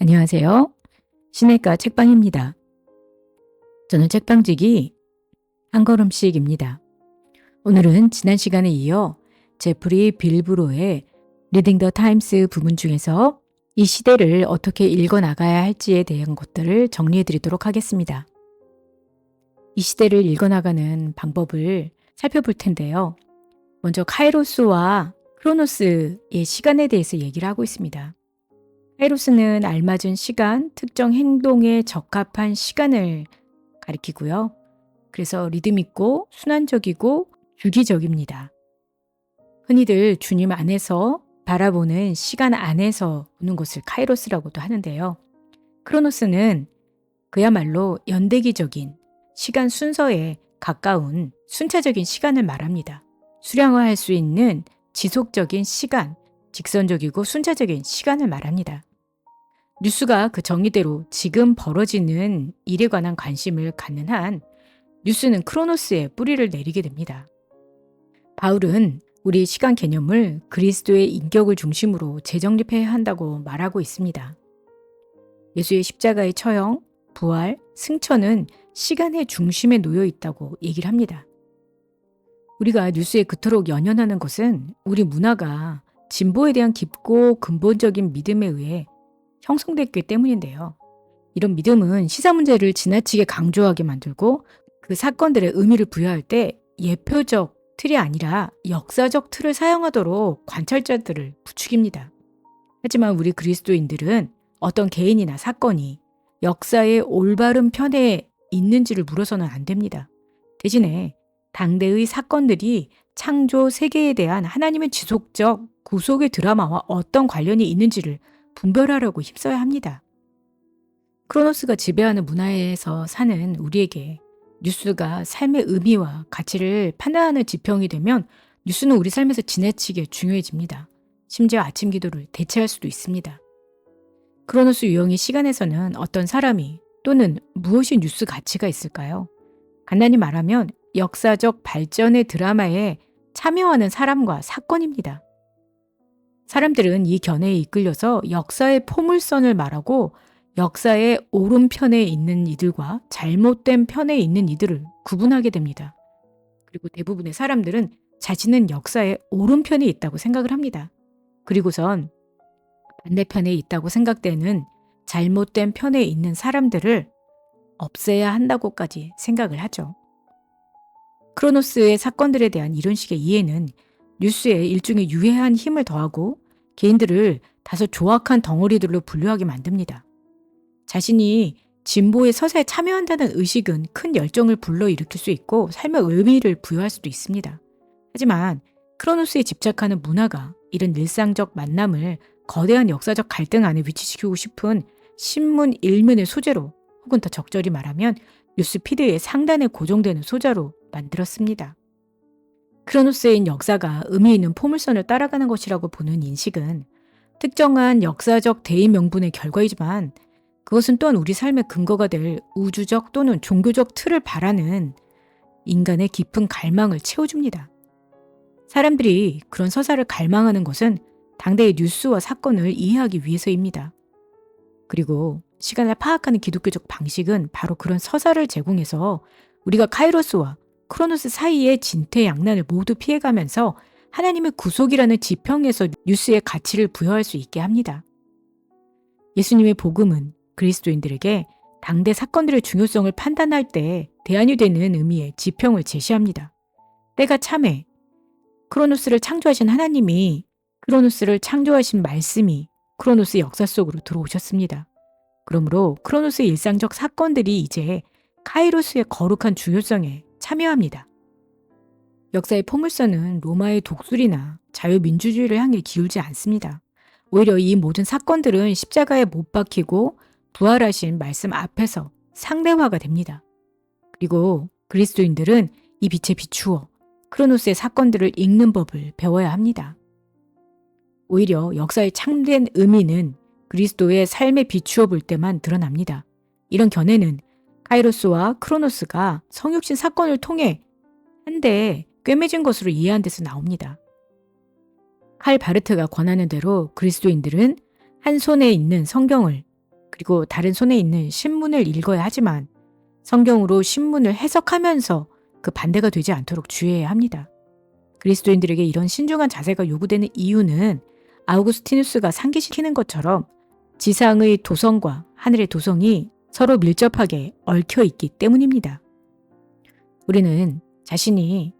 안녕하세요. 시내가 책방입니다. 저는 책방직이 한 걸음씩입니다. 오늘은 지난 시간에 이어 제프리 빌브로의 리딩 더 타임스 부분 중에서 이 시대를 어떻게 읽어 나가야 할지에 대한 것들을 정리해 드리도록 하겠습니다. 이 시대를 읽어 나가는 방법을 살펴볼 텐데요. 먼저 카이로스와 크로노스의 시간에 대해서 얘기를 하고 있습니다. 카이로스는 알맞은 시간, 특정 행동에 적합한 시간을 가리키고요. 그래서 리듬 있고 순환적이고 주기적입니다. 흔히들 주님 안에서 바라보는 시간 안에서 보는 것을 카이로스라고도 하는데요. 크로노스는 그야말로 연대기적인 시간 순서에 가까운 순차적인 시간을 말합니다. 수량화할 수 있는 지속적인 시간, 직선적이고 순차적인 시간을 말합니다. 뉴스가 그 정의대로 지금 벌어지는 일에 관한 관심을 갖는 한 뉴스는 크로노스에 뿌리를 내리게 됩니다. 바울은 우리 시간 개념을 그리스도의 인격을 중심으로 재정립해야 한다고 말하고 있습니다. 예수의 십자가의 처형, 부활, 승천은 시간의 중심에 놓여 있다고 얘기를 합니다. 우리가 뉴스에 그토록 연연하는 것은 우리 문화가 진보에 대한 깊고 근본적인 믿음에 의해 형성됐기 때문인데요. 이런 믿음은 시사 문제를 지나치게 강조하게 만들고 그 사건들의 의미를 부여할 때 예표적 틀이 아니라 역사적 틀을 사용하도록 관찰자들을 부추깁니다. 하지만 우리 그리스도인들은 어떤 개인이나 사건이 역사의 올바른 편에 있는지를 물어서는 안 됩니다. 대신에 당대의 사건들이 창조 세계에 대한 하나님의 지속적 구속의 드라마와 어떤 관련이 있는지를 분별하려고 힘써야 합니다. 크로노스가 지배하는 문화에서 사는 우리에게 뉴스가 삶의 의미와 가치를 판단하는 지평이 되면 뉴스는 우리 삶에서 지나치게 중요해집니다. 심지어 아침 기도를 대체할 수도 있습니다. 크로노스 유형의 시간에서는 어떤 사람이 또는 무엇이 뉴스 가치가 있을까요? 간단히 말하면 역사적 발전의 드라마에 참여하는 사람과 사건입니다. 사람들은 이 견해에 이끌려서 역사의 포물선을 말하고 역사의 오른편에 있는 이들과 잘못된 편에 있는 이들을 구분하게 됩니다. 그리고 대부분의 사람들은 자신은 역사의 오른편에 있다고 생각을 합니다. 그리고선 반대편에 있다고 생각되는 잘못된 편에 있는 사람들을 없애야 한다고까지 생각을 하죠. 크로노스의 사건들에 대한 이런 식의 이해는 뉴스에 일종의 유해한 힘을 더하고 개인들을 다소 조악한 덩어리들로 분류하게 만듭니다. 자신이 진보의 서사에 참여한다는 의식은 큰 열정을 불러일으킬 수 있고 삶의 의미를 부여할 수도 있습니다. 하지만 크로노스에 집착하는 문화가 이런 일상적 만남을 거대한 역사적 갈등 안에 위치시키고 싶은 신문 일면의 소재로 혹은 더 적절히 말하면 뉴스 피드의 상단에 고정되는 소자로 만들었습니다. 크로노스인 역사가 의미 있는 포물선을 따라가는 것이라고 보는 인식은 특정한 역사적 대의 명분의 결과이지만 그것은 또한 우리 삶의 근거가 될 우주적 또는 종교적 틀을 바라는 인간의 깊은 갈망을 채워줍니다. 사람들이 그런 서사를 갈망하는 것은 당대의 뉴스와 사건을 이해하기 위해서입니다. 그리고 시간을 파악하는 기독교적 방식은 바로 그런 서사를 제공해서 우리가 카이로스와 크로노스 사이의 진퇴양난을 모두 피해가면서 하나님의 구속이라는 지평에서 뉴스의 가치를 부여할 수 있게 합니다. 예수님의 복음은 그리스도인들에게 당대 사건들의 중요성을 판단할 때 대안이 되는 의미의 지평을 제시합니다. 때가 참해 크로노스를 창조하신 하나님이 크로노스를 창조하신 말씀이 크로노스 역사 속으로 들어오셨습니다. 그러므로 크로노스의 일상적 사건들이 이제 카이로스의 거룩한 중요성에 참여합니다. 역사의 포물선은 로마의 독수리나 자유민주주의를 향해 기울지 않습니다. 오히려 이 모든 사건들은 십자가에 못 박히고 부활하신 말씀 앞에서 상대화가 됩니다. 그리고 그리스도인들은 이 빛에 비추어 크로노스의 사건들을 읽는 법을 배워야 합니다. 오히려 역사의 참된 의미는 그리스도의 삶에 비추어 볼 때만 드러납니다. 이런 견해는 카이로스와 크로노스가 성육신 사건을 통해 한데 꿰매진 것으로 이해한 데서 나옵니다. 칼 바르트가 권하는 대로 그리스도인들은 한 손에 있는 성경을 그리고 다른 손에 있는 신문을 읽어야 하지만 성경으로 신문을 해석하면서 그 반대가 되지 않도록 주의해야 합니다. 그리스도인들에게 이런 신중한 자세가 요구되는 이유는 아우구스티누스가 상기시키는 것처럼 지상의 도성과 하늘의 도성이 서로 밀접하게 얽혀 있기 때문입니다. 우리는 자신이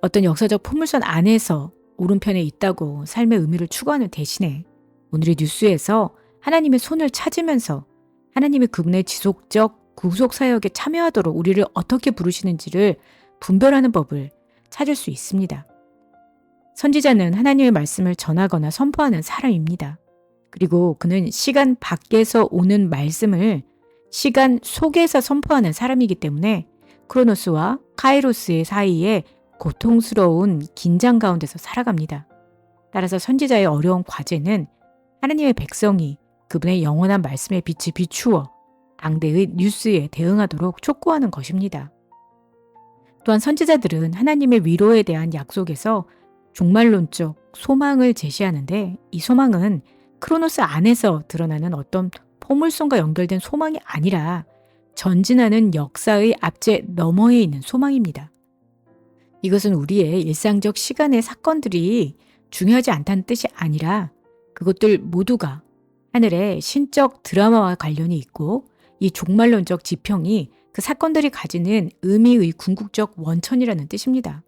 어떤 역사적 포물선 안에서 오른편에 있다고 삶의 의미를 추구하는 대신에 오늘의 뉴스에서 하나님의 손을 찾으면서 하나님의 그분의 지속적 구속 사역에 참여하도록 우리를 어떻게 부르시는지를 분별하는 법을 찾을 수 있습니다. 선지자는 하나님의 말씀을 전하거나 선포하는 사람입니다. 그리고 그는 시간 밖에서 오는 말씀을 시간 속에서 선포하는 사람이기 때문에 크로노스와 카이로스의 사이에 고통스러운 긴장 가운데서 살아갑니다. 따라서 선지자의 어려운 과제는 하나님의 백성이 그분의 영원한 말씀에 빛이 비추어 당대의 뉴스에 대응하도록 촉구하는 것입니다. 또한 선지자들은 하나님의 위로에 대한 약속에서 종말론적 소망을 제시하는데 이 소망은 크로노스 안에서 드러나는 어떤 포물선과 연결된 소망이 아니라 전진하는 역사의 앞제 너머에 있는 소망입니다. 이것은 우리의 일상적 시간의 사건들이 중요하지 않다는 뜻이 아니라 그것들 모두가 하늘의 신적 드라마와 관련이 있고 이 종말론적 지평이 그 사건들이 가지는 의미의 궁극적 원천이라는 뜻입니다.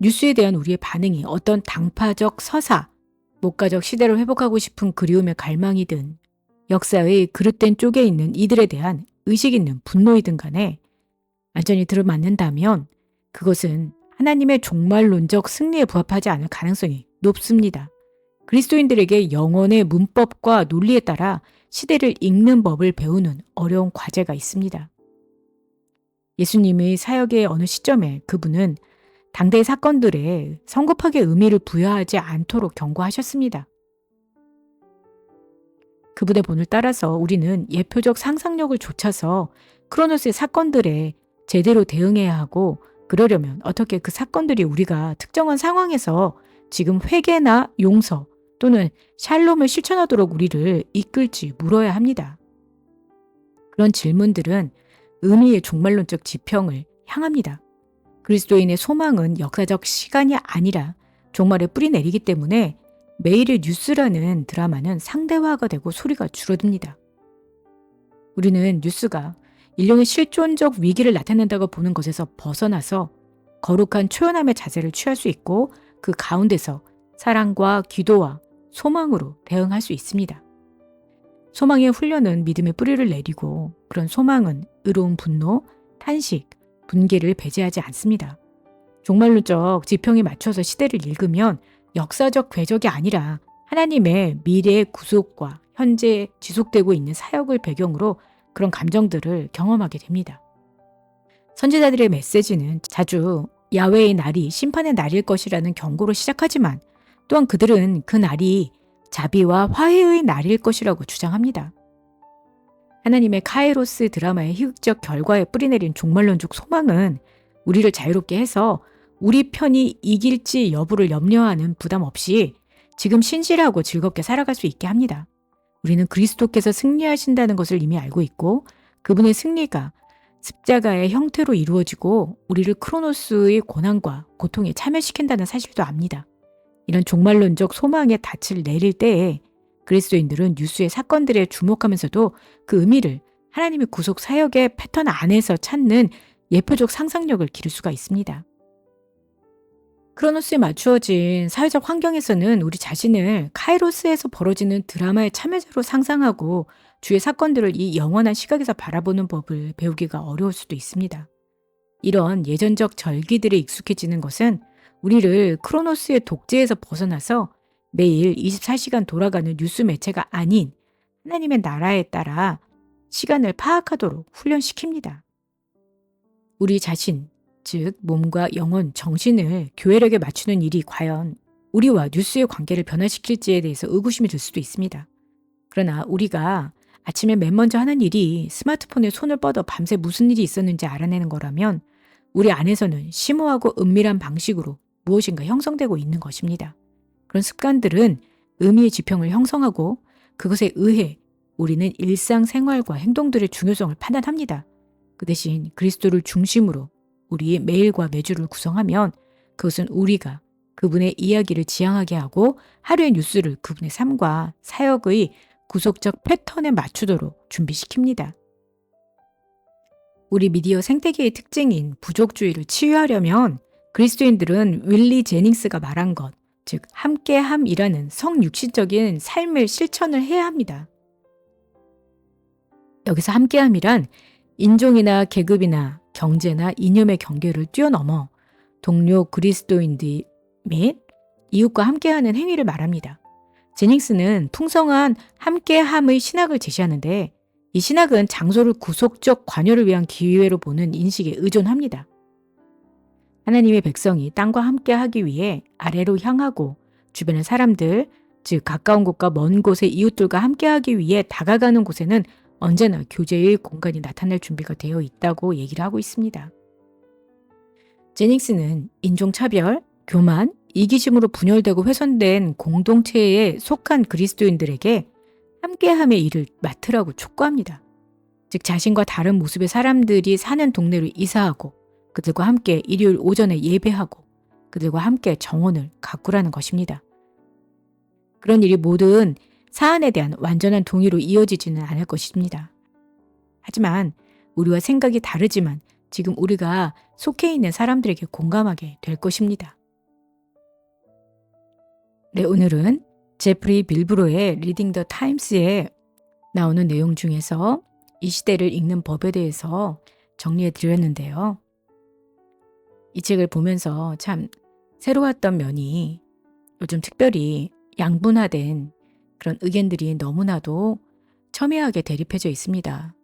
뉴스에 대한 우리의 반응이 어떤 당파적 서사, 목가적 시대를 회복하고 싶은 그리움의 갈망이든 역사의 그릇된 쪽에 있는 이들에 대한 의식 있는 분노이든 간에 완전히 들어맞는다면 그것은 하나님의 종말론적 승리에 부합하지 않을 가능성이 높습니다. 그리스도인들에게 영혼의 문법과 논리에 따라 시대를 읽는 법을 배우는 어려운 과제가 있습니다. 예수님의 사역의 어느 시점에 그분은 당대의 사건들에 성급하게 의미를 부여하지 않도록 경고하셨습니다. 그분의 본을 따라서 우리는 예표적 상상력을 좇아서 크로노스의 사건들에 제대로 대응해야 하고 그러려면 어떻게 그 사건들이 우리가 특정한 상황에서 지금 회개나 용서 또는 샬롬을 실천하도록 우리를 이끌지 물어야 합니다. 그런 질문들은 의미의 종말론적 지평을 향합니다. 그리스도인의 소망은 역사적 시간이 아니라 종말에 뿌리 내리기 때문에 매일의 뉴스라는 드라마는 상대화가 되고 소리가 줄어듭니다. 우리는 뉴스가 인류의 실존적 위기를 나타낸다고 보는 것에서 벗어나서 거룩한 초연함의 자세를 취할 수 있고 그 가운데서 사랑과 기도와 소망으로 대응할 수 있습니다. 소망의 훈련은 믿음의 뿌리를 내리고 그런 소망은 의로운 분노, 탄식, 분개를 배제하지 않습니다. 종말론적 지평에 맞춰서 시대를 읽으면 역사적 궤적이 아니라 하나님의 미래의 구속과 현재 지속되고 있는 사역을 배경으로 그런 감정들을 경험하게 됩니다. 선지자들의 메시지는 자주 야외의 날이 심판의 날일 것이라는 경고로 시작하지만 또한 그들은 그 날이 자비와 화해의 날일 것이라고 주장합니다. 하나님의 카이로스 드라마의 희극적 결과에 뿌리내린 종말론적 소망은 우리를 자유롭게 해서 우리 편이 이길지 여부를 염려하는 부담 없이 지금 신실하고 즐겁게 살아갈 수 있게 합니다. 우리는 그리스도께서 승리하신다는 것을 이미 알고 있고 그분의 승리가 십자가의 형태로 이루어지고 우리를 크로노스의 고난과 고통에 참여시킨다는 사실도 압니다. 이런 종말론적 소망의 닻을 내릴 때에 그리스도인들은 뉴스의 사건들에 주목하면서도 그 의미를 하나님의 구속 사역의 패턴 안에서 찾는 예표적 상상력을 기를 수가 있습니다. 크로노스에 맞추어진 사회적 환경에서는 우리 자신을 카이로스에서 벌어지는 드라마의 참여자로 상상하고 주의 사건들을 이 영원한 시각에서 바라보는 법을 배우기가 어려울 수도 있습니다. 이런 예전적 절기들에 익숙해지는 것은 우리를 크로노스의 독재에서 벗어나서 매일 24시간 돌아가는 뉴스 매체가 아닌 하나님의 나라에 따라 시간을 파악하도록 훈련시킵니다. 우리 자신, 즉 몸과 영혼, 정신을 교회력에 맞추는 일이 과연 우리와 뉴스의 관계를 변화시킬지에 대해서 의구심이 들 수도 있습니다. 그러나 우리가 아침에 맨 먼저 하는 일이 스마트폰에 손을 뻗어 밤새 무슨 일이 있었는지 알아내는 거라면 우리 안에서는 심오하고 은밀한 방식으로 무엇인가 형성되고 있는 것입니다. 그런 습관들은 의미의 지평을 형성하고 그것에 의해 우리는 일상생활과 행동들의 중요성을 판단합니다. 그 대신 그리스도를 중심으로 우리의 매일과 매주를 구성하면 그것은 우리가 그분의 이야기를 지향하게 하고 하루의 뉴스를 그분의 삶과 사역의 구속적 패턴에 맞추도록 준비시킵니다. 우리 미디어 생태계의 특징인 부족주의를 치유하려면 그리스도인들은 윌리 제닝스가 말한 것, 즉 함께함이라는 성육신적인 삶을 실천을 해야 합니다. 여기서 함께함이란 인종이나 계급이나 경제나 이념의 경계를 뛰어넘어 동료 그리스도인들 및 이웃과 함께하는 행위를 말합니다. 제닝스는 풍성한 함께함의 신학을 제시하는데 이 신학은 장소를 구속적 관여를 위한 기회로 보는 인식에 의존합니다. 하나님의 백성이 땅과 함께 하기 위해 아래로 향하고 주변의 사람들, 즉 가까운 곳과 먼 곳의 이웃들과 함께 하기 위해 다가가는 곳에는 언제나 교제의 공간이 나타날 준비가 되어 있다고 얘기를 하고 있습니다. 제닉스는 인종차별, 교만, 이기심으로 분열되고 훼손된 공동체에 속한 그리스도인들에게 함께함의 일을 맡으라고 촉구합니다. 즉 자신과 다른 모습의 사람들이 사는 동네로 이사하고 그들과 함께 일요일 오전에 예배하고 그들과 함께 정원을 가꾸라는 것입니다. 그런 일이 모든 사안에 대한 완전한 동의로 이어지지는 않을 것입니다. 하지만 우리와 생각이 다르지만 지금 우리가 속해 있는 사람들에게 공감하게 될 것입니다. 네, 오늘은 제프리 빌브로의 리딩 더 타임스에 나오는 내용 중에서 이 시대를 읽는 법에 대해서 정리해 드렸는데요. 이 책을 보면서 참 새로웠던 면이 요즘 특별히 양분화된 그런 의견들이 너무나도 첨예하게 대립해져 있습니다.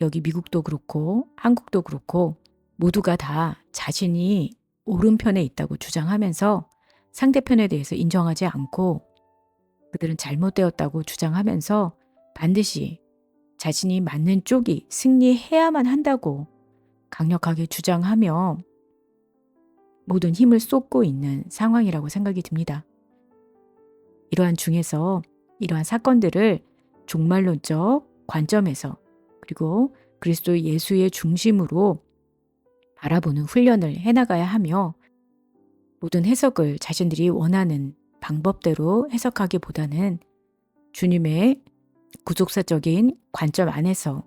여기 미국도 그렇고 한국도 그렇고 모두가 다 자신이 오른편에 있다고 주장하면서 상대편에 대해서 인정하지 않고 그들은 잘못되었다고 주장하면서 반드시 자신이 맞는 쪽이 승리해야만 한다고 강력하게 주장하며 모든 힘을 쏟고 있는 상황이라고 생각이 듭니다. 이러한 중에서 이러한 사건들을 종말론적 관점에서 그리고 그리스도 예수의 중심으로 바라보는 훈련을 해나가야 하며 모든 해석을 자신들이 원하는 방법대로 해석하기보다는 주님의 구속사적인 관점 안에서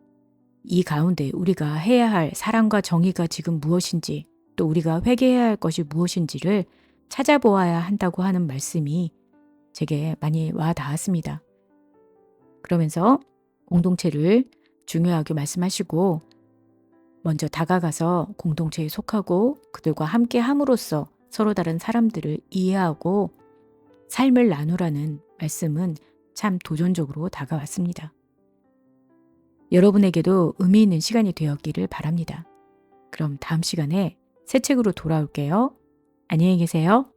이 가운데 우리가 해야 할 사랑과 정의가 지금 무엇인지 또 우리가 회개해야 할 것이 무엇인지를 찾아보아야 한다고 하는 말씀이 제게 많이 와 닿았습니다. 그러면서 공동체를 중요하게 말씀하시고 먼저 다가가서 공동체에 속하고 그들과 함께 함으로써 서로 다른 사람들을 이해하고 삶을 나누라는 말씀은 참 도전적으로 다가왔습니다. 여러분에게도 의미 있는 시간이 되었기를 바랍니다. 그럼 다음 시간에 새 책으로 돌아올게요. 안녕히 계세요.